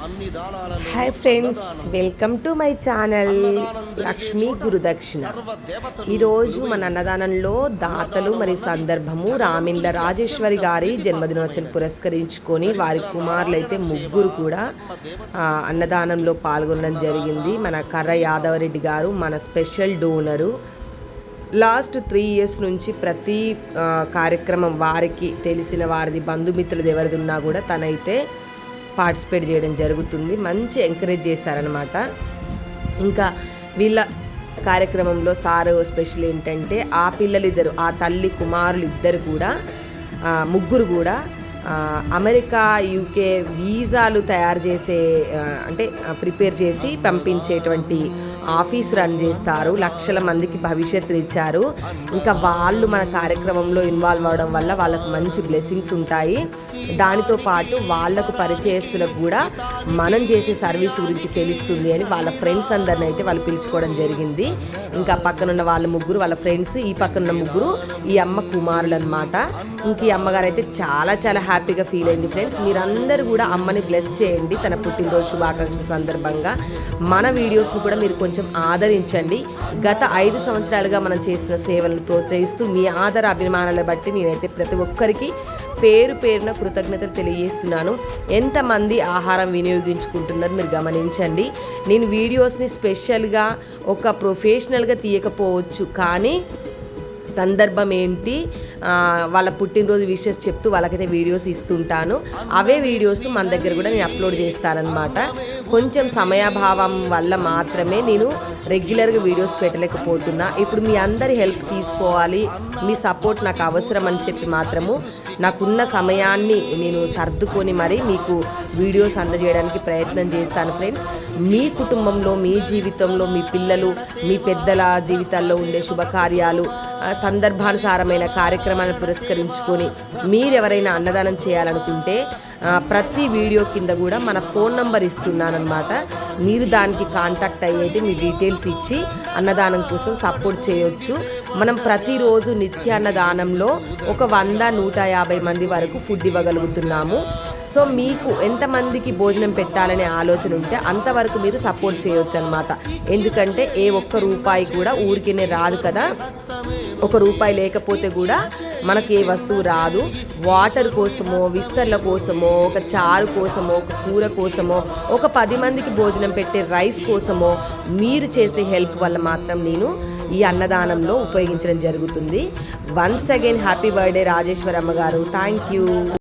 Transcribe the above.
Hi friends welcome to my channel Lakshmi Gurudakshina ఈరోజు మన అన్నదానంలో దాతలు మరియు సందర్భము రామిండ్ల రాజేశ్వరి గారి జన్మదినోత్సవం పురస్కరించుకొని వారి కుమారులు అయితే ముగ్గురు కూడా అన్నదానంలో పాల్గొనడం జరిగింది. మన కర్ర యాదవరెడ్డి గారు మన special donor. Last three years నుంచి ప్రతి కార్యక్రమం వారికి తెలిసిన వారిది బంధుమిత్రులది ఎవరిది ఉన్నా కూడా తనైతే పార్టిసిపేట్ చేయడం జరుగుతుంది. మంచి ఎంకరేజ్ చేస్తారనమాట ఇంకా వీళ్ళ కార్యక్రమంలో సారు స్పెషల్ ఏంటంటే ఆ పిల్లలిద్దరు ఆ తల్లి కుమారులు ఇద్దరు కూడా ముగ్గురు కూడా అమెరికా యూకే వీజాలు తయారు చేసే అంటే ప్రిపేర్ చేసి పంపించేటువంటి ఆఫీస్ రన్ చేస్తారు. లక్షల మందికి భవిష్యత్తుని ఇచ్చారు. ఇంకా వాళ్ళు మన కార్యక్రమంలో ఇన్వాల్వ్ అవడం వల్ల వాళ్ళకు మంచి బ్లెస్సింగ్స్ ఉంటాయి. దానితో పాటు వాళ్ళకు పరిచయస్తులకు కూడా మనం చేసే సర్వీస్ గురించి తెలుస్తుంది అని వాళ్ళ ఫ్రెండ్స్ అందరిని అయితే వాళ్ళు పిలుచుకోవడం జరిగింది. ఇంకా పక్కనున్న వాళ్ళ ముగ్గురు వాళ్ళ ఫ్రెండ్స్ ఈ పక్కనున్న ముగ్గురు ఈ అమ్మ కుమారులు అనమాట ఇంక ఈ అమ్మగారు అయితే చాలా చాలా హ్యాపీగా ఫీల్ అయింది ఫ్రెండ్స్. మీరందరూ కూడా అమ్మని బ్లెస్ చేయండి. తన పుట్టినరోజు శుభాకాంక్షల సందర్భంగా. మన వీడియోస్ని కూడా మీరు కొంచెం కొంచెం ఆదరించండి. గత ఐదు సంవత్సరాలుగా మనం చేసిన సేవలను ప్రోత్సహిస్తూ మీ ఆదర అభిమానాలను బట్టి నేనైతే ప్రతి ఒక్కరికి పేరు పేరున కృతజ్ఞతలు తెలియజేస్తున్నాను. ఎంతమంది ఆహారం వినియోగించుకుంటున్నారు మీరు గమనించండి. నేను వీడియోస్ని స్పెషల్గా ఒక ప్రొఫెషనల్గా తీయకపోవచ్చు. కానీ సందర్భం ఏంటి? వాళ్ళ పుట్టినరోజు విషెస్ చెప్తూ వాళ్ళకైతే వీడియోస్ ఇస్తుంటాను. అవే వీడియోస్ మన దగ్గర కూడా నేను అప్లోడ్ చేస్తానన్నమాట. కొంచెం సమయాభావం వల్ల మాత్రమే నేను రెగ్యులర్గా వీడియోస్ పెట్టలేకపోతున్నా. ఇప్పుడు మీ అందరి హెల్ప్ తీసుకోవాలి మీ సపోర్ట్ నాకు అవసరం అని చెప్పి మాత్రము నాకున్న సమయాన్ని నేను సర్దుకొని మరి మీకు వీడియోస్ అందజేయడానికి ప్రయత్నం చేస్తాను ఫ్రెండ్స్. మీ కుటుంబంలో మీ జీవితంలో మీ పిల్లలు మీ పెద్దల జీవితాల్లో ఉండే శుభకార్యాలు సందర్భానుసారమైన కార్యక్రమాలను పురస్కరించుకొని మీరెవరైనా అన్నదానం చేయాలనుకుంటే ప్రతి వీడియో కింద కూడా మన ఫోన్ నంబర్ ఇస్తున్నానమాట మీరు దానికి కాంటాక్ట్ అయ్యేది మీ డీటెయిల్స్ ఇచ్చి అన్నదానం కోసం సపోర్ట్ చేయొచ్చు. మనం ప్రతిరోజు నిత్య అన్నదానంలో ఒక వంద నూట యాభై మంది వరకు ఫుడ్ ఇవ్వగలుగుతున్నాము. సో మీకు ఎంతమందికి భోజనం పెట్టాలనే ఆలోచన ఉంటే అంతవరకు మీరు సపోర్ట్ చేయొచ్చు అనమాట ఎందుకంటే ఏ ఒక్క రూపాయి కూడా ఊరికేనే రాదు కదా. ఒక రూపాయి లేకపోతే కూడా మనకి ఏ వస్తువు రాదు. వాటర్ కోసమో విస్తర్ల కోసమో ఒక చారు కోసమో ఒక కూర కోసమో ఒక పది మందికి భోజనం పెట్టే రైస్ కోసమో మీరు చేసే హెల్ప్ వల్ల మాత్రం నేను ఈ అన్నదానంలో ఉపయోగించడం జరుగుతుంది. Once again happy birthday Rajeswaramma గారు. Thank you